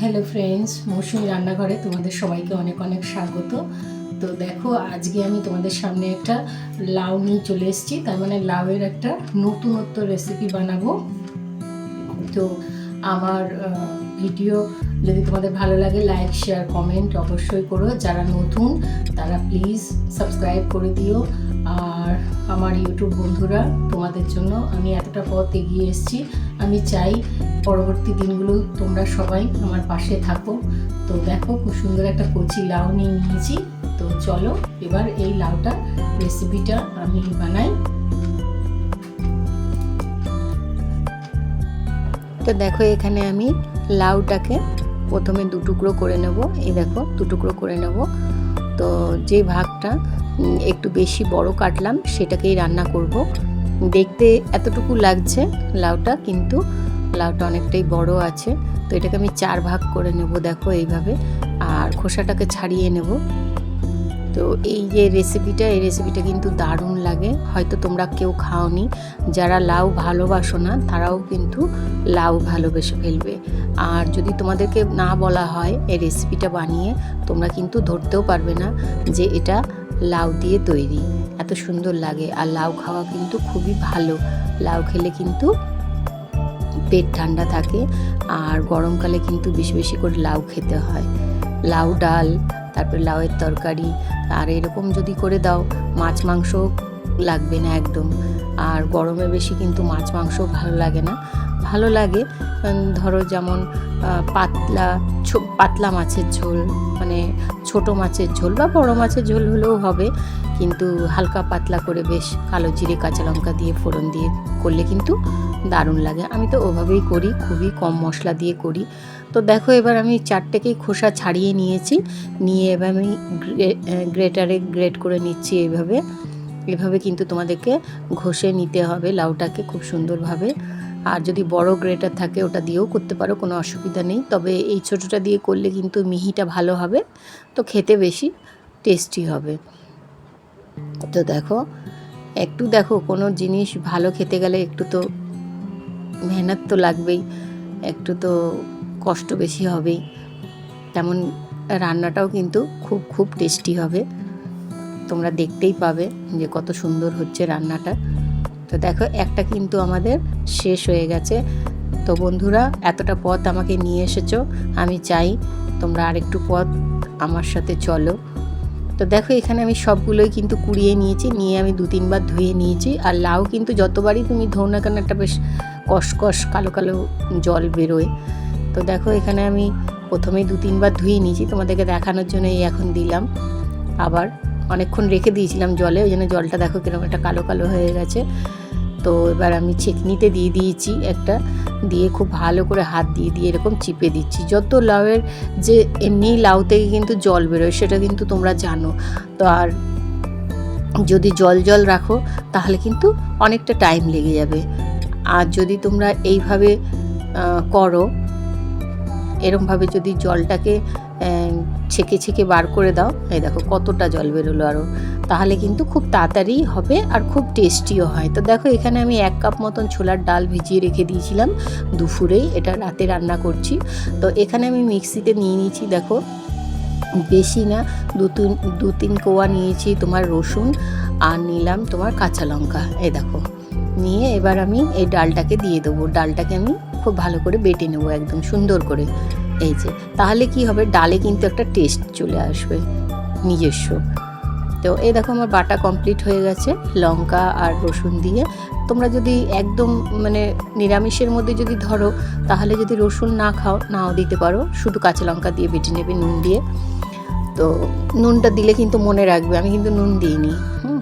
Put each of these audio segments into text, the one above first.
Hello friends মৌসুমি রান্নাঘরে তোমাদের সবাইকে অনেক অনেক স্বাগত। তো দেখো, আজকে আমি তোমাদের সামনে একটা লাউ নিয়ে চলে এসেছি। তার মানে লাউয়ের একটা নতুনত্ব রেসিপি বানাবো। তো আমার ভিডিও যদি তোমাদের ভালো লাগে লাইক শেয়ার কমেন্ট অবশ্যই করো। যারা নতুন, তারা প্লিজ সাবস্ক্রাইব করে দিও। আর আমার ইউটিউব বন্ধুরা, তোমাদের জন্য আমি এতটা পথ এগিয়ে এসেছি। আমি চাই পরবর্তী দিনগুলো তোমরা সবাই আমার পাশে থাকো। তো দেখো, খুব সুন্দর একটা কচি লাউ নিয়ে নিয়েছি। তো চলো, এবার এই লাউটা রেসিপিটা আমি বানাই। তো দেখো, এখানে আমি লাউটাকে প্রথমে দু টুকরো করে নেব। এই দেখো দু টুকরো করে নেব। তো যে ভাগটা একটু বেশি বড় কাটলাম, সেটাকেই রান্না করব। দেখতে এতটুকু লাগছে লাউটা, কিন্তু লাউটা অনেকটাই বড় আছে। তো এটাকে আমি চার ভাগ করে নেব, দেখো এইভাবে, আর খোসাটাকে ছাড়িয়ে নেব। তো এই যে রেসিপিটা এই রেসিপিটা কিন্তু দারুণ লাগে। হয়তো তোমরা কেউ খাওনি। যারা লাউ ভালোবাসো না, তারাও কিন্তু লাউ ভালোবেসে ফেলবে। আর যদি তোমাদেরকে না বলা হয় এই রেসিপিটা বানিয়ে, তোমরা কিন্তু ধরতেও পারবে না যে এটা লাউ দিয়ে তৈরি। এত সুন্দর লাগে। আর লাউ খাওয়া কিন্তু খুবই ভালো। লাউ খেলে কিন্তু পেট ঠান্ডা থাকে আর গরমকালে কিন্তু বেশি বেশি করে লাউ খেতে হয়। লাউ ডাল, তারপরে লাউয়ের তরকারি আর এরকম যদি করে দাও, মাছ মাংস লাগবে না একদম। আর গরমে বেশি কিন্তু মাছ মাংস ভালো লাগে না। ভালো লাগে। ধরো যেমন পাতলা পাতলা মাছের ঝোল মানে ছোট মাছের ঝোল বা বড় মাছের ঝোল হলেও হবে। কিন্তু হালকা পাতলা করে বেশ কালো জিরে, কাঁচা লঙ্কা দিয়ে ফোড়ন দিয়ে করলে কিন্তু দারুণ লাগে। আমি তো ওভাবেই করি, খুবই কম মশলা দিয়ে করি। তো দেখো এবার আমি চারটেকেই খোসা ছাড়িয়ে নিয়েছি। নিয়ে এবার আমি গ্রে- গ্রেটারে গ্রেট করে নিচ্ছি এইভাবে এভাবে কিন্তু তোমাদেরকে ঘষে নিতে হবে লাউটাকে খুব সুন্দরভাবে। আর যদি বড় গ্রেটার থাকে, ওটা দিয়েও করতে পারো, কোনো অসুবিধা নেই। তবে এই ছোটোটা দিয়ে করলে কিন্তু মিহিটা ভালো হবে, তো খেতে বেশি টেস্টি হবে। তো দেখো, একটু দেখো, কোনো জিনিস ভালো খেতে গেলে একটু তো মেহনত তো লাগবেই, একটু তো কষ্ট বেশি হবেই। তেমন রান্নাটাও কিন্তু খুব খুব টেস্টি হবে। তোমরা দেখতেই পাবে যে কত সুন্দর হচ্ছে রান্নাটা। তো দেখো, একটা কিন্তু আমাদের শেষ হয়ে গেছে। তো বন্ধুরা, এতটা পথ আমাকে নিয়ে এসেছ, আমি চাই তোমরা আরেকটু পথ আমার সাথে চলো। তো দেখো, এখানে আমি সবগুলোই কিন্তু কুড়িয়ে নিয়েছি, নিয়ে আমি দু তিনবার ধুয়ে নিয়েছি। আর লাউ কিন্তু যতবারই তুমি ধোও না কেন, একটা বেশ কষকষ কালো কালো জল বেরোয়। তো দেখো, এখানে আমি প্রথমেই দু তিনবার ধুয়ে নিয়েছি, তোমাদেরকে দেখানোর জন্য এই এখন দিলাম। আবার অনেকক্ষণ রেখে দিয়েছিলাম জলে, ওই জন্য জলটা দেখো কীরকম একটা কালো কালো হয়ে গেছে। তো এবার আমি ছেঁকনিতে দিয়ে দিয়েছি একটা, দিয়ে খুব ভালো করে হাত দিয়ে দিয়ে এরকম চিপে দিচ্ছি। যত লাউয়ের যে এমনি লাউ থেকে কিন্তু জল বেরোয়, সেটা কিন্তু তোমরা জানো। তো আর যদি জল জল রাখো, তাহলে কিন্তু অনেকটা টাইম লেগে যাবে। আর যদি তোমরা এইভাবে করো এরমভাবে যদি জলটাকে ছেঁকে ছেঁকে বার করে দাও, এই দেখো কতটা জল বেরোলো আরও তাহলে কিন্তু খুব তাড়াতাড়ি হবে আর খুব টেস্টিও হয়। তো দেখো এখানে আমি এক কাপ মতন ছোলার ডাল ভিজিয়ে রেখে দিয়েছিলাম দুপুরেই, এটা রাতে রান্না করছি। তো এখানে আমি মিক্সিতে নিয়ে নিয়েছি, দেখো, বেশি না, দু তিন দু তিন কোয়া নিয়েছি তোমার রসুন আর নিলাম তোমার কাঁচা লঙ্কা, এই দেখো। নিয়ে এবার আমি এই ডালটাকে দিয়ে দেবো। ডালটাকে আমি খুব ভালো করে বেটে নেব একদম সুন্দর করে। এই যে, তাহলে কি হবে? ডালে কিন্তু একটা টেস্ট চলে আসবে, নিজস্ব। তো এই দেখো আমার বাটা কমপ্লিট হয়ে গেছে, লঙ্কা আর রসুন দিয়ে। তোমরা যদি একদম মানে নিরামিষের মধ্যে যদি ধরো, তাহলে যদি রসুন না খাও, নাও দিতে পারো। শুধু কাঁচা লঙ্কা দিয়ে বেটে নেবে নুন দিয়ে। তো নুনটা দিলে কিন্তু মনে রাখবে, আমি কিন্তু নুন দিইনি। হুম।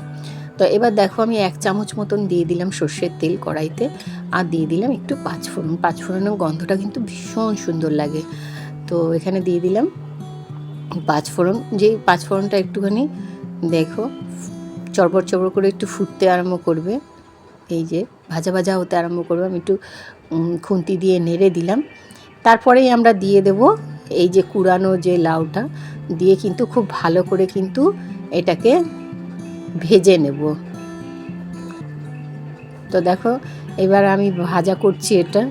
তো এবার দেখো আমি এক চামচ মতন দিয়ে দিলাম সর্ষের তেল কড়াইতে। আর দিয়ে দিলাম একটু পাঁচফোড়ন। পাঁচফোড়নের গন্ধটা কিন্তু ভীষণ সুন্দর লাগে। তো এখানে দিয়ে দিলাম পাঁচফোড়ন। যেই পাঁচফোড়নটা একটুখানি দেখো, চড়বড় চড়বড় করে একটু ফুটতে আরম্ভ করবে। এই যে ভাজা ভাজা হতে আরম্ভ করবে। আমি একটু খুন্তি দিয়ে নেড়ে দিলাম। তারপরেই আমরা দিয়ে দেব এই যে কুড়ানো যে লাউটা। দিয়ে কিন্তু খুব ভালো করে কিন্তু এটাকে ভেজে নেব। তো দেখো, এবার আমি ভাজা করছি এটা।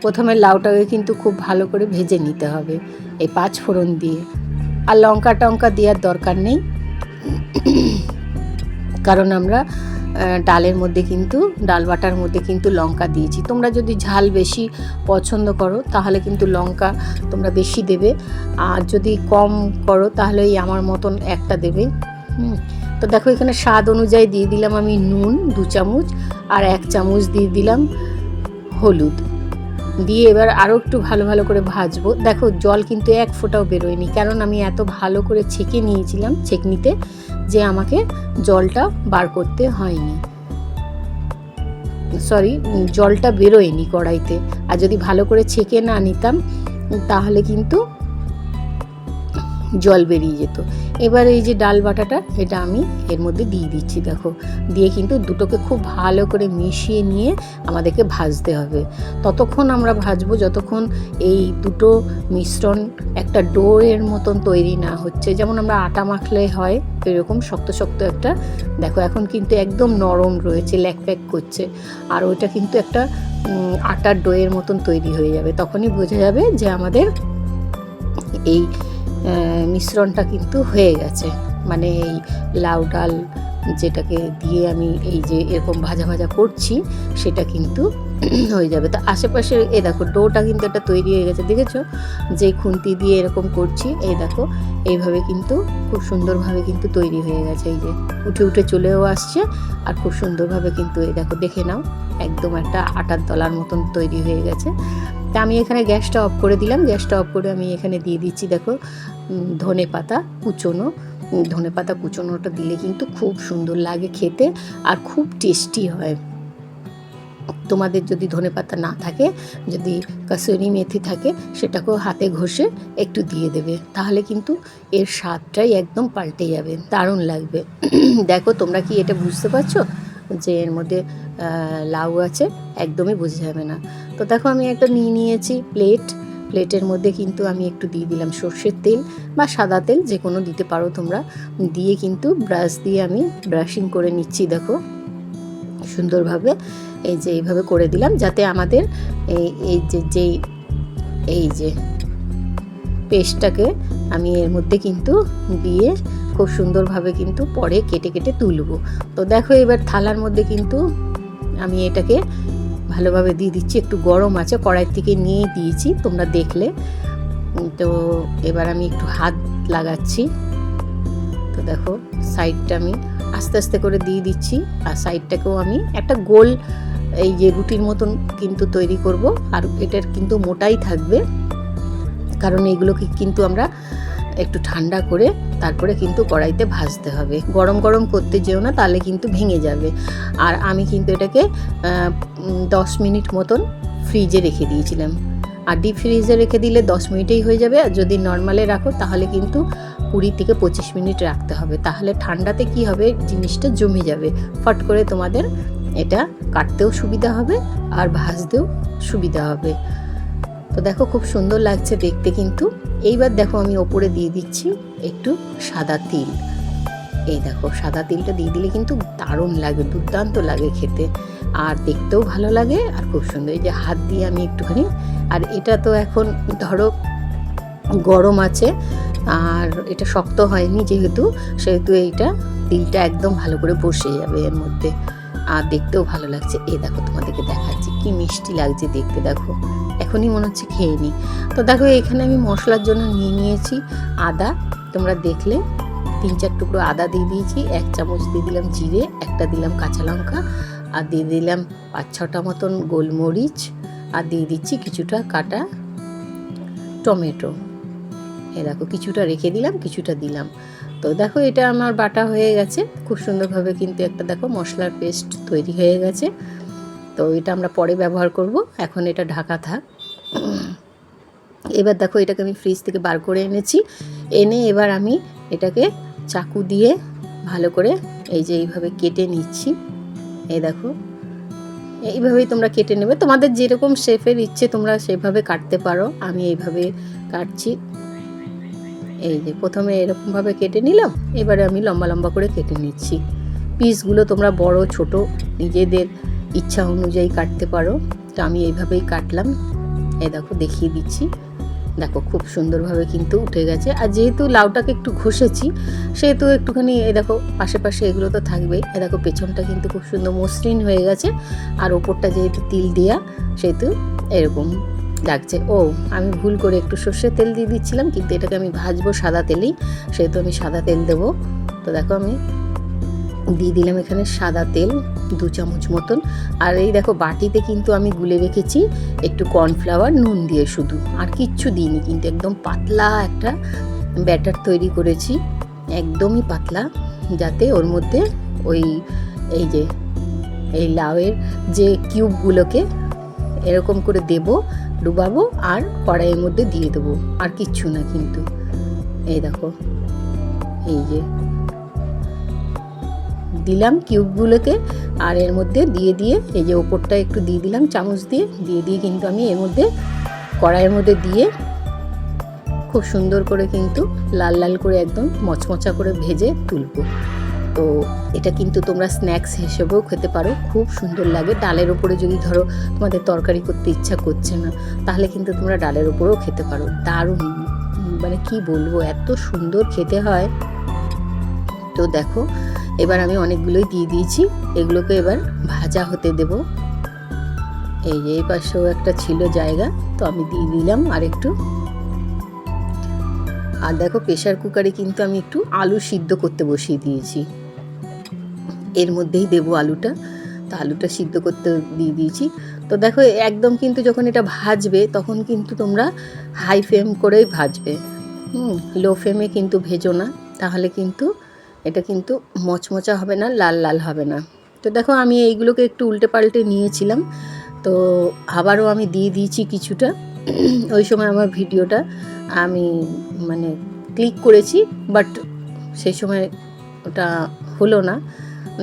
প্রথমে লাউটাকে কিন্তু খুব ভালো করে ভেজে নিতে হবে এই পাঁচ ফোড়ন দিয়ে। আর লঙ্কা টঙ্কা দেওয়ার দরকার নেই। কারণ আমরা ডালের মধ্যে কিন্তু, ডাল বাটার মধ্যে কিন্তু লঙ্কা দিয়েছি। তোমরা যদি ঝাল বেশি পছন্দ করো, তাহলে কিন্তু লঙ্কা তোমরা বেশি দেবে। আর যদি কম করো, তাহলে এই আমার মতন একটা দেবে। হুম তো দেখো এখানে স্বাদ অনুযায়ী দিয়ে দিলাম আমি নুন, দু চামচ আর এক চামচ দিয়ে দিলাম হলুদ। দিয়ে এবার আরও একটু ভালো ভালো করে ভাজবো। দেখো জল কিন্তু এক ফোঁটাও বেরোয়নি, কারণ আমি এত ভালো করে ছেঁকে নিয়েছিলাম ছেঁকনিতে যে আমাকে জলটা বার করতে হয়নি। সরি, জলটা বেরোয়নি কড়াইতে। আর যদি ভালো করে ছেঁকে না নিতাম, তাহলে কিন্তু জল বেরিয়ে যেত। এবার এই যে ডাল বাটাটা, এটা আমি এর মধ্যে দিয়ে দিচ্ছি, দেখো। দিয়ে কিন্তু দুটোকে খুব ভালো করে মিশিয়ে নিয়ে আমাদেরকে ভাজতে হবে। ততক্ষণ আমরা ভাজবো যতক্ষণ এই দুটো মিশ্রণ একটা ডোয়ের মতন তৈরি না হচ্ছে। যেমন আমরা আটা মাখলে হয় এরকম শক্ত শক্ত একটা, দেখো এখন কিন্তু একদম নরম রয়েছে, ল্যাক প্যাক করছে। আর ওইটা কিন্তু একটা আটার ডোয়ের মতন তৈরি হয়ে যাবে। তখনই বোঝা যাবে যে আমাদের এই মিশ্রণটা কিন্তু হয়ে গেছে। মানে এই লাউ ডাল যেটাকে দিয়ে আমি এই যে এরকম ভাজা ভাজা করছি, সেটা কিন্তু হয়ে যাবে। তো আশেপাশে এই দেখো, ডোটা কিন্তু একটা তৈরি হয়ে গেছে, দেখেছ? যে খুন্তি দিয়ে এরকম করছি এই দেখো, এইভাবে কিন্তু খুব সুন্দরভাবে কিন্তু তৈরি হয়ে গেছে, এই যে উঠে উঠে চলেও আসছে, আর খুব সুন্দরভাবে কিন্তু এই দেখো, দেখে নাও, একদম একটা আটার দলার মতন তৈরি হয়ে গেছে। তা আমি এখানে গ্যাসটা অফ করে দিলাম, গ্যাসটা অফ করে আমি এখানে দিয়ে দিচ্ছি, দেখো ধনে পাতা কুচোনো। ধনে পাতা কুচোনোটা দিলে কিন্তু খুব সুন্দর লাগে খেতে, আর খুব টেস্টি হয়। তোমাদের যদি ধনে পাতা না থাকে, যদি কাসুরি মেথি থাকে, সেটাকেও হাতে ঘষে একটু দিয়ে দেবে। তাহলে কিন্তু এর স্বাদটাই একদম পাল্টে যাবে, দারুণ লাগবে। দেখো, তোমরা কি এটা বুঝতে পারছ? যে এর মধ্যে লাউ আছে, একদমই বোঝা যাবে না। তো দেখো, আমি একটা নিয়ে নিয়েছি প্লেট। প্লেটের মধ্যে কিন্তু আমি একটু দিয়ে দিলাম সর্ষের তেল বা সাদা তেল যে কোনো দিতে পারো তোমরা। দিয়ে কিন্তু ব্রাশ দিয়ে আমি ব্রাশিং করে নিচ্ছি, দেখো। সুন্দরভাবে এই যে এইভাবে করে দিলাম যাতে আমাদের এই এই যে, যেই, এই যে পেস্টটাকে আমি এর মধ্যে কিন্তু দিয়ে খুব সুন্দরভাবে কিন্তু পরে কেটে কেটে তুলবো। তো দেখো এবার থালার মধ্যে কিন্তু আমি এটাকে ভালোভাবে দিয়ে দিচ্ছি। একটু গরম আছে কড়াই থেকে নিয়ে দিয়েছি, তোমরা দেখলে। তো এবার আমি একটু হাত লাগাচ্ছি। তো দেখো সাইডটা আমি আস্তে আস্তে করে দিয়ে দিচ্ছি আর সাইডটাকেও আমি একটা গোল এই যে রুটির মতন কিন্তু তৈরি করব আর এটার কিন্তু মোটাই থাকবে। কারণ এইগুলোকে কিন্তু আমরা একটু ঠান্ডা করে তারপরে কিন্তু কড়াইতে ভাজতে হবে। গরম গরম করতে যেও না, তাহলে কিন্তু ভেঙে যাবে। আর আমি কিন্তু এটাকে দশ মিনিট মতন ফ্রিজে রেখে দিয়েছিলাম। আর ডিপ ফ্রিজে রেখে দিলে দশ মিনিটেই হয়ে যাবে। আর যদি নর্মালে রাখো, তাহলে কিন্তু কুড়ি থেকে পঁচিশ মিনিট রাখতে হবে। তাহলে ঠান্ডাতে কি হবে? জিনিসটা জমে যাবে। ফট করে তোমাদের এটা কাটতেও সুবিধা হবে আর ভাজতেও সুবিধা হবে। তো দেখো খুব সুন্দর লাগছে দেখতে কিন্তু। এইবার দেখো আমি ওপরে দিয়ে দিচ্ছি একটু সাদা তিল। এই দেখো, সাদা তিলটা দিয়ে দিলে কিন্তু দারুণ লাগে, দুর্দান্ত লাগে খেতে। আর দেখতেও ভালো লাগে আর খুব সুন্দর। এই যে হাত দিয়ে আমি একটুখানি, আর এটা তো এখন ধরো গরম আছে, আর এটা শক্ত হয়নি যেহেতু, সেহেতু এইটা তিলটা একদম ভালো করে বসে যাবে এর মধ্যে। আর দেখতেও ভালো লাগছে। এ দেখো তোমাদেরকে দেখাচ্ছি, কি মিষ্টি লাগছে দেখতে দেখো। এখনই মনে হচ্ছে খেয়ে নিই তো দেখো এখানে আমি মশলার জন্য নিয়ে নিয়েছি আদা। তোমরা দেখলে তিন চার টুকরো আদা দিয়ে দিয়েছি, এক চামচ দিয়ে দিলাম জিরে, একটা দিলাম কাঁচা লঙ্কা আর দিয়ে দিলাম পাঁচ ছটা মতন গোলমরিচ আর দিয়ে দিচ্ছি কিছুটা কাটা টমেটো। এ দেখো, কিছুটা রেখে দিলাম, কিছুটা দিলাম। তো দেখো, এটা আমার বাটা হয়ে গেছে। খুব সুন্দরভাবে কিন্তু একটা দেখো মশলার পেস্ট তৈরি হয়ে গেছে। তো এটা আমরা পরে ব্যবহার করব। এখন এটা ঢাকা থাক। এবার দেখো, এটাকে আমি ফ্রিজ থেকে বার করে এনেছি। এনে এবার আমি এটাকে চাকু দিয়ে ভালো করে এই যে এইভাবে কেটে নিচ্ছি। এই দেখো। এইভাবেই তোমরা কেটে নেবে। তোমাদের যেরকম শেফের ইচ্ছে, তোমরা সেভাবে কাটতে পারো। আমি এইভাবে কাটছি। এই যে, প্রথমে এরকমভাবে কেটে নিলাম। এবারে আমি লম্বা লম্বা করে কেটে নিচ্ছি। পিসগুলো তোমরা বড়, ছোট, নিজেদের ইচ্ছা অনুযায়ী কাটতে পারো। তো আমি এইভাবেই কাটলাম। এ দেখো, দেখিয়ে দিচ্ছি। দেখো, খুব সুন্দরভাবে কিন্তু উঠে গেছে। আর যেহেতু লাউটাকে একটু ঘষেছি, সেহেতু একটুখানি এ দেখো, আশেপাশে এগুলো তো থাকবেই। এ দেখো, পেছনটা কিন্তু খুব সুন্দর মসৃণ হয়ে গেছে। আর ওপরটা যেহেতু তিল দেওয়া সেহেতু এরকম লাগছে। ও, আমি ভুল করে একটু সর্ষের তেল দিয়ে দিচ্ছিলাম, কিন্তু এটাকে আমি ভাজবো সাদা তেলেই, সেহেতু আমি সাদা তেল দেবো। তো দেখো আমি দিয়ে দিলাম এখানে সাদা তেল, দু চামচ মতন। আর এই দেখো, বাটিতে কিন্তু আমি গুলে রেখেছি একটু কর্নফ্লাওয়ার, নুন দিয়ে শুধু। আর কিচ্ছু দিইনি, কিন্তু একদম পাতলা একটা ব্যাটার তৈরি করেছি। একদমই পাতলা, যাতে ওর মধ্যে ওই, এই যে, এই লাউয়ের যে কিউবগুলোকে এরকম করে দেব, ডুবাবো আর কড়াইয়ের মধ্যে দিয়ে দেবো। আর কিচ্ছু না কিন্তু। এই দেখো, এই যে দিলাম কিউবগুলোকে, আর এর মধ্যে দিয়ে দিয়ে এই যে ওপরটা একটু দিয়ে দিলাম, চামচ দিয়ে দিয়ে দিয়ে কিন্তু আমি এর মধ্যে কড়াইয়ের মধ্যে দিয়ে খুব সুন্দর করে কিন্তু লাল লাল করে একদম মচমচা করে ভেজে তুলবো। তো এটা কিন্তু তোমরা স্ন্যাক্স হিসেবেও খেতে পারো, খুব সুন্দর লাগে। ডালের ওপরে যদি ধরো তোমাদের তরকারি করতে ইচ্ছা করছে না, তাহলে কিন্তু তোমরা ডালের ওপরেও খেতে পারো। দারুণ মানে কি বলব, এত সুন্দর খেতে হয়। তো দেখো এবার আমি অনেকগুলোই দিয়ে দিয়েছি। এগুলোকে এবার ভাজা হতে দেব। এই যে এই পাশেও একটা ছিল জায়গা, তো আমি দিয়ে দিলাম আর একটু। আর দেখো প্রেশার কুকারে কিন্তু আমি একটু আলু সিদ্ধ করতে বসিয়ে দিয়েছি। এর মধ্যেই দেবো আলুটা। তো আলুটা সিদ্ধ করতে দিয়ে দিয়েছি। তো দেখো একদম কিন্তু যখন এটা ভাজবে, তখন কিন্তু তোমরা হাই ফ্লেম করেই ভাজবে। হুম লো ফ্লেমে কিন্তু ভেজো না। তাহলে কিন্তু এটা কিন্তু মচমচা হবে না, লাল লাল হবে না। তো দেখো আমি এইগুলোকে একটু উল্টে পাল্টে নিয়েছিলাম। তো আবারও আমি দিয়ে দিয়েছি কিছুটা। ওই সময় আমার ভিডিওটা আমি মানে ক্লিক করেছি, বাট সেই সময় ওটা হলো না।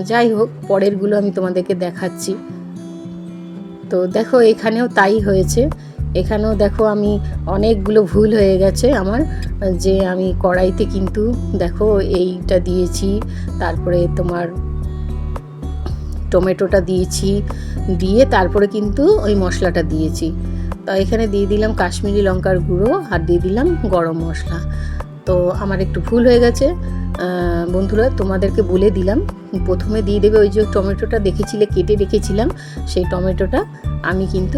যাই হোক, পরেরগুলো আমি তোমাদেরকে দেখাচ্ছি। তো দেখো এখানেও তাই হয়েছে। এখানেও দেখো আমি অনেকগুলো ভুল হয়ে গেছে আমার, যে আমি কড়াইতে কিন্তু দেখো এইটা দিয়েছি, তারপরে তোমার টমেটোটা দিয়েছি, দিয়ে তারপরে কিন্তু ওই মশলাটা দিয়েছি। তো এখানে দিয়ে দিলাম কাশ্মীরি লঙ্কার গুঁড়ো আর দিয়ে দিলাম গরম মশলা। তো আমার একটু ভুল হয়ে গেছে বন্ধুরা তোমাদেরকে বলে দিলাম, প্রথমে দিয়ে দেবে ওই যে টমেটোটা দেখেছিলে, কেটে রেখেছিলাম, সেই টমেটোটা আমি কিন্তু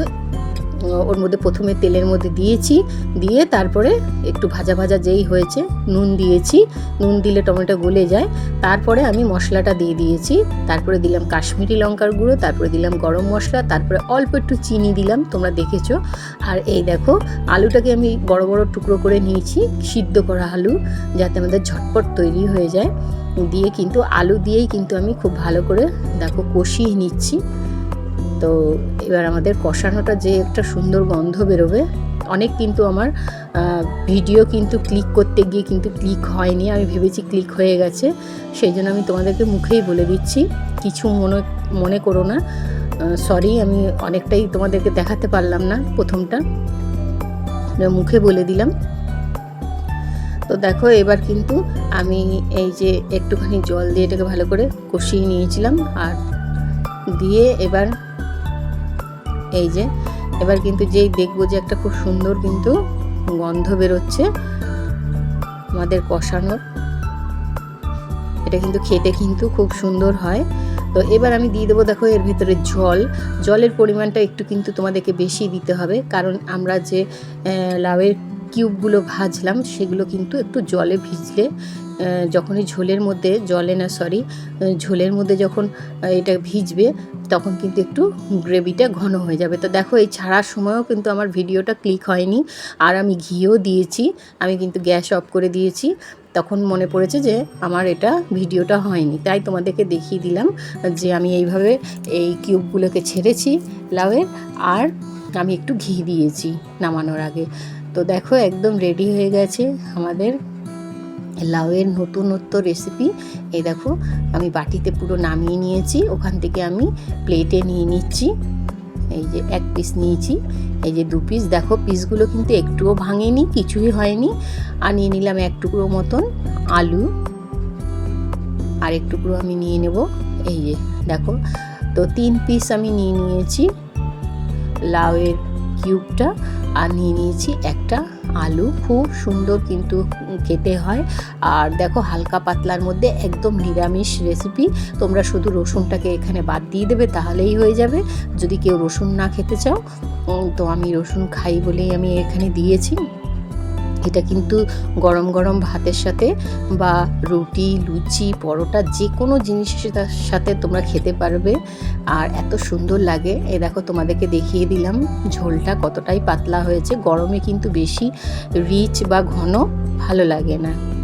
ওর মধ্যে প্রথমে তেলের মধ্যে দিয়েছি, দিয়ে তারপরে একটু ভাজা ভাজা যেই হয়েছে, নুন দিয়েছি। নুন দিলে টমেটো গলে যায়। তারপরে আমি মশলাটা দিয়ে দিয়েছি। তারপরে দিলাম কাশ্মীরি লঙ্কার গুঁড়ো, তারপরে দিলাম গরম মশলা, তারপরে অল্প একটু চিনি দিলাম, তোমরা দেখেছ। আর এই দেখো, আলুটাকে আমি বড় বড় টুকরো করে নিয়েছি, সিদ্ধ করা আলু, যাতে আমাদের ঝটপট তৈরি হয়ে যায়। দিয়ে কিন্তু আলু দিয়েই কিন্তু আমি খুব ভালো করে, দেখো, কষিয়ে নিচ্ছি। তো এবার আমাদের কষানোটা যে একটা সুন্দর গন্ধ বেরোবে, অনেক কিন্তু আমার ভিডিও কিন্তু ক্লিক করতে গিয়ে কিন্তু ক্লিক হয়নি, আমি ভেবেছি ক্লিক হয়ে গেছে, সেই জন্য আমি তোমাদেরকে মুখেই বলে দিচ্ছি, কিছু মনে মনে করো না সরি আমি অনেকটাই তোমাদেরকে দেখাতে পারলাম না প্রথমটা মুখে বলে দিলাম। তো দেখো, এবার কিন্তু আমি এই যে একটুখানি জল দিয়ে এটাকে ভালো করে কষিয়ে নিয়েছিলাম, আর দিয়ে এবার এই যে, এবার কিন্তু যেই দেখব যে একটা খুব সুন্দর কিন্তু গন্ধ বেরোচ্ছে আমাদের কষানোর এটা কিন্তু খেতে কিন্তু খুব সুন্দর হয়। তো এবার আমি দিয়ে দেবো দেখো এর ভিতরে জল। জলের পরিমাণটা একটু কিন্তু তোমাদেরকে বেশি দিতে হবে। কারণ আমরা যে লাউয়ের কিউবগুলো ভাজলাম সেগুলো কিন্তু একটু জলে ভিজলে যখনই ঝোলের মধ্যে, জলে না সরি ঝোলের মধ্যে যখন এটা ভিজবে, তখন কিন্তু একটু গ্রেভিটা ঘন হয়ে যাবে। তো দেখো, এই ছাড়ার সময়ও কিন্তু আমার ভিডিওটা ক্লিক হয়নি। আর আমি ঘিও দিয়েছি, আমি কিন্তু গ্যাস অফ করে দিয়েছি। তখন মনে পড়েছে যে, আমার এটা ভিডিওটা হয়নি। তাই তোমাদেরকে দেখিয়ে দিলাম যে, আমি এইভাবে এই কিউবগুলোকে ছেড়েছি লাউয়ের, আর আমি একটু ঘি দিয়েছি নামানোর আগে। তো দেখো, একদম রেডি হয়ে গেছে আমাদের লাউয়ের নতুনত্ব রেসিপি এই দেখো, আমি বাটিতে পুরো নামিয়ে নিয়েছি, ওখান থেকে আমি প্লেটে নিয়ে নিচ্ছি। এই যে এক পিস নিয়েছি, এই যে দু পিস দেখো পিসগুলো কিন্তু একটুও ভাঙেনি, কিছুই হয়নি। আর নিয়ে নিলাম এক টুকরো মতন আলু। আর এক টুকরো আমি নিয়ে নেব, এই যে দেখো। তো তিন পিস আমি নিয়ে নিয়েছি লাউয়ের কিউবটা আর নিয়ে নিয়েছি একটা আলু। খুব সুন্দর কিন্তু খেতে হয়। আর দেখো হালকা পাতলার মধ্যে একদম নিরামিষ রেসিপি তোমরা শুধু রসুনটাকে এখানে বাদ দিয়ে দেবে, তাহলেই হয়ে যাবে। যদি কেউ রসুন না খেতে চাও তো আমি রসুন খাই বলেই আমি এখানে দিয়েছি। এটা কিন্তু গরম গরম ভাতের সাথে বা রুটি, লুচি, পরোটা, যে কোনো জিনিসের সাথে- তোমরা খেতে পারবে। আর এত সুন্দর লাগে। এ দেখো তোমাদেরকে দেখিয়ে দিলাম ঝোলটা কতটাই পাতলা হয়েছে। গরমে কিন্তু বেশি রিচ বা ঘন ভালো লাগে না।